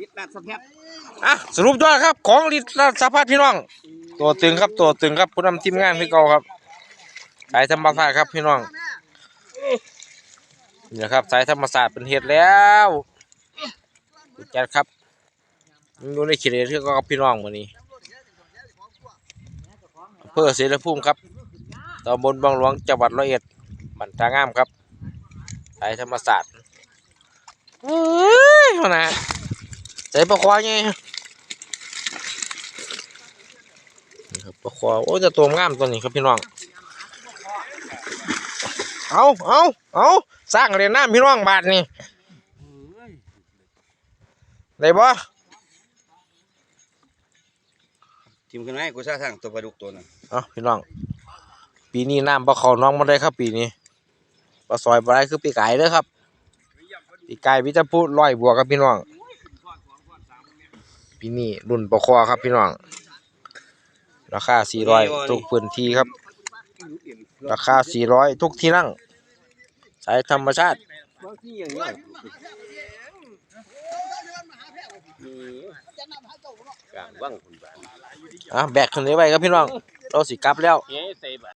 ติดนัดสะพ็ดอะสรุปยอดครับ ของลิตรสภาพพี่น้อง ตัวตึงครับตัวตึงครับผู้นำทีมงานพี่เก่าครับ สายธรรมศาสตร์ครับพี่น้องนี่นะครับสายธรรมศาสตร์เป็นเหตุแล้วจัดครับมันอยู่ในเขตที่ก็กับพี่น้องวันนี้เพื่อเสรภูมิครับตำบลบางหลวงจังหวัดร้อยเอ็ดบันตางามครับสายธรรมศาสตร์เฮ้ยหัวหนะ ใส่ปลาควายไงนี่ครับปลาควาโอ้ยจะตัวงามตัวนี้ครับพี่น้อง เอาเอาเอาสร้างเรียนน้ำพี่น้องบาทนี่ได้บ่ทีมขึ้นมาให้กูซ่าทางตัวปลาดุกตัวนั้นเอาพี่น้อง ปีนี้น้ำปลาเขาน้องมาได้ครับ ปีนี้ปลาซอยปลาได้คือปีไก่เด้อครับปีไก่พิจารพูดร้อยบวกครับพี่น้อง ปีนี้รุ่นปลาคอครับพี่น้อง ราคาสี่ร้อยทุกพื้นที่ครับ ราคา 400 ทุกที่นั่ง สายธรรมชาติบางทีอย่างเงี้ยกลางว่างคุณบ้านอะแบกขึ้นนี้ไว้ครับพี่น้อง เราสิกลับแล้วเฮ้ยใส่บา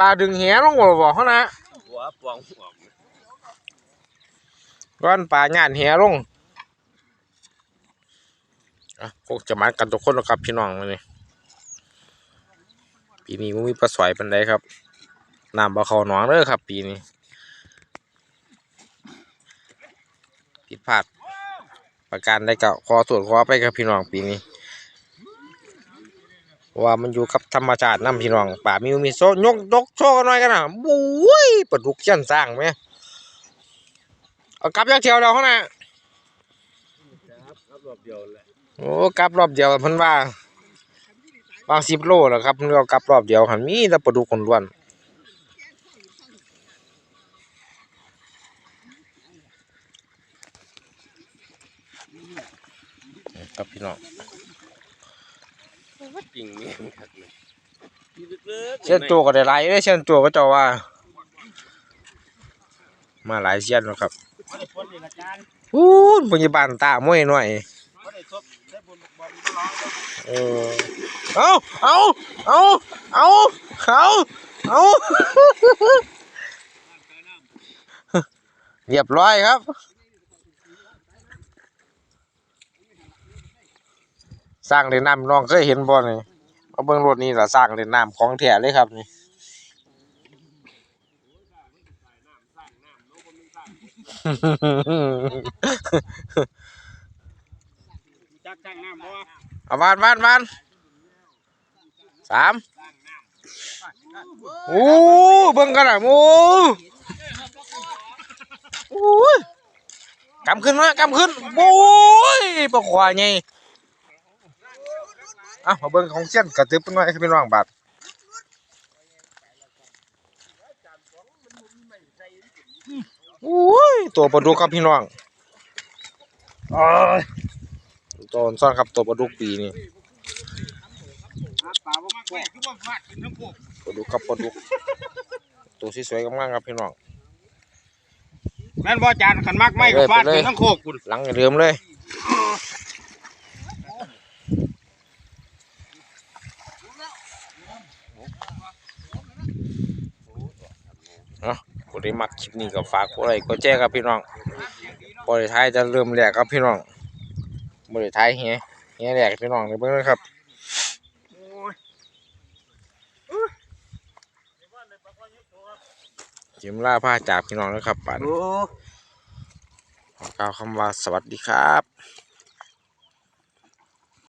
ปลาดึงแหลงบ่บอกเขานะหัวปองหัวก้อนปลาหยาดแหลง อะพวกจะมากันทุกคนแล้วครับพี่น้องมานี่ปีนี้มันมีปลาสวยเป็นไดครับน้ำบ่เขาหนองเด้อครับ ปีนี้ผิดพลาดประการได้ก็ขอส่วนขอไปครับพี่น้องปีนี้ ว่ามันอยู่กับธรรมชาติน้ำพี่น้องป่ามีมีโซยกยกโชกันหน่อยกันนะบุ้ยปลาดุกเชี่ยนสร้างไหมเอากลับยักเที่ยวแล้วเขาน่ะ รับรอบเดียวแหละโอ้กลับรอบเดียวเพิ่นว่าบางสิบโลแล้วครับเพิ่นก็กลับรอบเดียวหันมีแต่ปลาดุกคนล้วนครับพี่น้องจริงเนี่ยครับเลยเลิกเชียนตัวก็ได้หลายเลยเชียนตัวก็เจ้าว่า มาหลายเชียนแล้วครับ ไม่ได้พ้นเลยอาจารย์พูนพยาบาลตาม้วยหน่อยไม่ได้ทบได้บนบอลร้องเออเอาเอาเอาเอาเอาเอาเรียบร้อยครับ สร้างเล่นน้ำน้องเคยเห็นบ่นี่เอาเบิ่งรถนี่ล่ะสร้างเล่นน้ำของแท้เลยครับนี่ จักจ้งน้ำบ่เอาวานวานวานสามโอ้เบิ่งกันอะโอ้โอ้ยกำขึ้นมากำขึ้นโอ้ยปลาขวาไงอะมาเบิ่งของเส้นกระตึบเป็นไงคือเป็นร่างบาด อ้ยตัวปลาดุกครับพี่น้องอ้ายตัวซ่อนครับตัวปลาดุกปีนี่ปลาบ่แก่คือบ่ฟาดกินน้ำพวกปลาดุกครับปลาดุกตัวสวยๆกำลังครับพี่น้องแม่นบ่อาจารย์ขันมักไม่ก็ฟาดกินน้ำโคกคุณหลังอย่าลืมเลยเนาะ ผู้ที่มักคลิปนี้ก็ฝากกดไลค์กดแชร์ครับพี่น้องบริท้ายจะเริ่มแรกครับพี่น้องบริท้ายเฮียเฮียแรกพี่น้องในเบื้องเลยครับจิมล่าผ้าจากพี่น้องนะครับป่านโอ้ขอกล่าวคำว่าสวัสดีครับ